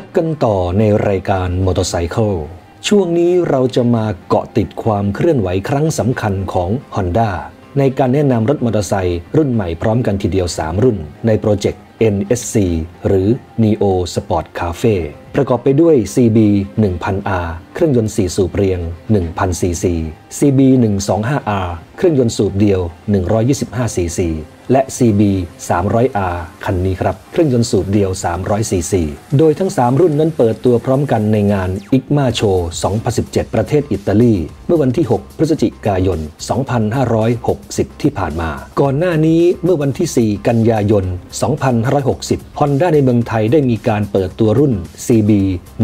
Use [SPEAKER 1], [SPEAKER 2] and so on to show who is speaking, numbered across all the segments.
[SPEAKER 1] พบกันต่อในรายการมอเตอร์ไซค์ช่วงนี้เราจะมาเกาะติดความเคลื่อนไหวครั้งสำคัญของ Honda ในการแนะนำรถมอเตอร์ไซค์รุ่นใหม่พร้อมกันทีเดียว 3 รุ่น ในโปรเจกต์ NSC หรือ Neo Sport Cafe ประกอบไปด้วย CB 1000R เครื่องยนต์ 4 สูบเรียง 1000 cc CB 125R เครื่องยนต์สูบเดียว 125 cc และ CB 300R คันนี้ครับเครื่องยนต์สูบเดียว 300 cc โดยทั้ง 3 รุ่นนั้นเปิดตัวพร้อมกันในงาน ICMA s h o 2017 ประเทศอิตาลี เมื่อวันที่ 6 พฤศจิกายน 2560 ที่ผ่านมา ก่อนหน้านี้เมื่อวันที่ 4 กันยายน 2560 Honda ในเมืองไทยได้มีการเปิดตัวรุ่น CB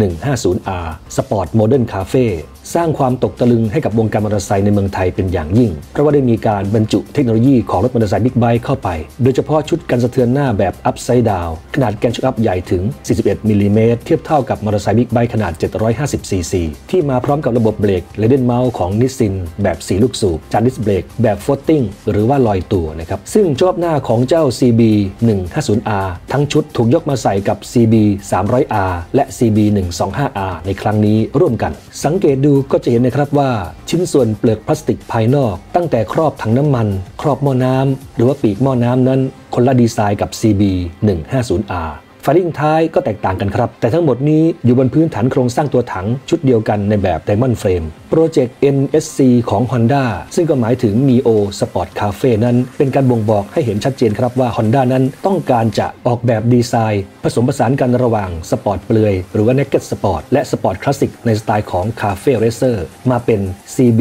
[SPEAKER 1] 150R Sport Modern Cafe สร้างความตกตะลึงให้กับวงการมอเตอร์ไซค์ในเมืองไทยเป็นอย่างยิ่ง เพราะว่าได้มีการบรรจุเทคโนโลยีของรถมอเตอร์ไซค์บิ๊กไบค์เข้าไป โดยเฉพาะชุดกันสะเทือนหน้าแบบอัพไซด์ดาวขนาดแกนชุดอัพใหญ่ถึง 41มิลลิเมตรเทียบเท่ากับมอเตอร์ไซค์บิ๊กไบค์ขนาด 750 ซีซีที่มาพร้อมกับระบบเบรกเลเดนเมาส์ของนิสซินแบบ4ลูกสูบจานดิสเบรกแบบฟอตติ้งหรือว่าลอยตัวนะครับซึ่งชอบหน้าของเจ้า CB 150R ทั้งชุดถูกยกมาใส่กับ CB 300R และ CB 125R ในครั้งนี้ร่วมกัน สังเกตดูก็จะเห็นนะครับว่า ชิ้นส่วนเปลือกพลาสติกภายนอก ตั้งแต่ครอบถังน้ำมัน ครอบหม้อน้ำหรือว่าปีกหม้อน้ำนั้น คนละดีไซน์กับ CB 150R ฟาริ่งท้ายก็แตกต่างกันครับ แต่ทั้งหมดนี้อยู่บนพื้นฐานโครงสร้างตัวถังชุดเดียวกันในแบบ Diamond Frame โปรเจกต์ NSC ของ Honda ซึ่งก็หมายถึง Neo Sport Cafe นั้น เป็นการบ่งบอกให้เห็นชัดเจนครับว่า Honda นั้นต้องการจะออกแบบดีไซน์ ผสมผสานกันระหว่างสปอร์ตเปลือย หรือว่า Naked Sport และสปอร์ตคลาสสิกในสไตล์ของ Cafe Racer มาเป็น CB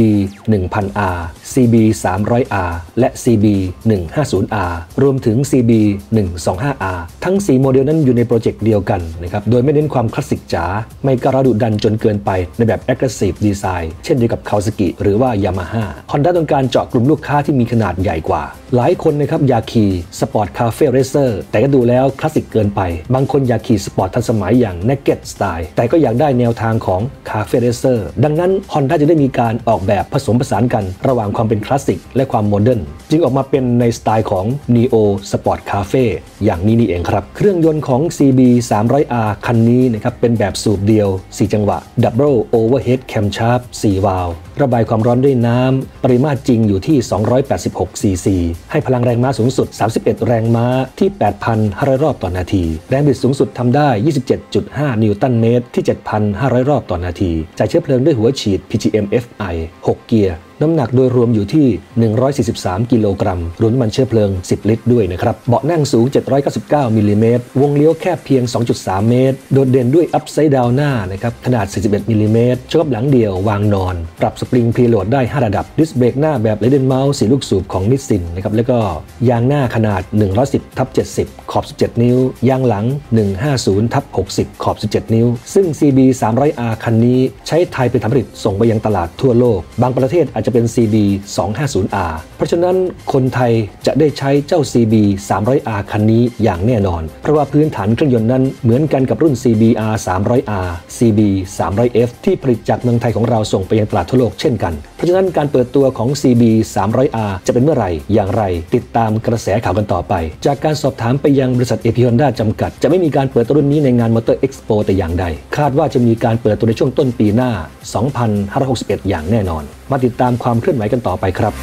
[SPEAKER 1] 1000R CB 300R และ CB 150R รวมถึง CB 125R ทั้ง 4 โมเดลนั้นอยู่ในโปรเจกต์เดียวกันนะครับโดยไม่เน้นความคลาสสิกจ๋าไม่กระดุดันจนเกินไปในแบบ Aggressive Design เช่นเดียวกับ Kawasaki หรือว่า Yamaha Honda ต้องการเจาะกลุ่มลูกค้าที่มีขนาดใหญ่กว่า หลายคนนะครับอยากขี่สปอร์ตคาเฟ่เรเซอร์แต่ก็ดูแล้วคลาสสิกเกินไป บางคนอยากขี่สปอร์ตทันสมัยอย่าง Naked Style แต่ก็อยากได้แนวทางของคาเฟ่เรเซอร์ดังนั้นฮอนด้าจะได้มีการออกแบบผสมผสานกันระหว่างความเป็นคลาสสิกและความโมเดิร์นจึงออกมาเป็นในสไตล์ของ Neo Sport Cafe อย่างนี้นี่เองครับ เครื่องยนต์ของ CB 300R คันนี้นะครับเป็นแบบสูบเดียว 4 จังหวะ Double Overhead Camshaft 4 วาล์วระบายความร้อนด้วยน้ำปริมาตรจริงอยู่ที่ 286ซีซีให้พลังแรงม้าสูงสุด 31 แรงม้าที่ 8,500 รอบต่อนาที แรงบิดสูงสุดทำได้ 27.5 นิวตันเมตรที่ 7,500 รอบต่อนาทีจ่ายเชื้อเพลิงด้วยหัวฉีด PGM FI 6 เกียร์ น้ำหนักโดยรวมอยู่ที่ 143 กิโลกรัม รวมน้ำมันเชื้อเพลิง 10 ลิตรด้วยนะครับ เบาะนั่งสูง 799มิลลิเมตร วงเลี้ยวแคบเพียง 2.3 เมตร โดดเด่นด้วยอัพไซด์ดาวหน้านะครับ ขนาด 41มิลลิเมตรชอบหลังเดียววางนอน ปรับสปริงพรีโหลดได้ 5 ระดับ ดิสเบรกหน้าแบบเลเดนเมาส์สีลูกสูบของนิสซินนะครับ แล้วก็ยางหน้าขนาด 110ทับ70 ขอบ 17 นิ้ว ยางหลัง 150ทับ60 ขอบ 17 นิ้ว ซึ่ง CB 300R คันนี้ใช้ไทยเป็นฐานผลิตส่งไปยังตลาดทั่วโลก บางประเทศอาจจะจะเป็น CB 250R เพราะฉะนั้นคนไทยจะได้ใช้เจ้า CB 300R คันนี้อย่างแน่นอน เพราะว่าพื้นฐานเครื่องยนต์นั้นเหมือนกันกับรุ่น CBR 300R CB 300F ที่ผลิตจากเมืองไทยของเราส่งไปยังตลาดทั่วโลกเช่นกัน เพราะฉะนั้นการเปิดตัวของ CB 300R จะเป็นเมื่อไหร่ อย่างไร ติดตามกระแสข่าวกันต่อไป จากการสอบถามไปยังบริษัท AP Honda จำกัด จะไม่มีการเปิดตัวรุ่นนี้ในงาน Motor Expo แต่อย่างใด คาดว่าจะมีการเปิดตัวในช่วงต้นปีหน้า 2561 อย่างแน่นอน มาติดตามความเคลื่อนไหวกันต่อไปครับ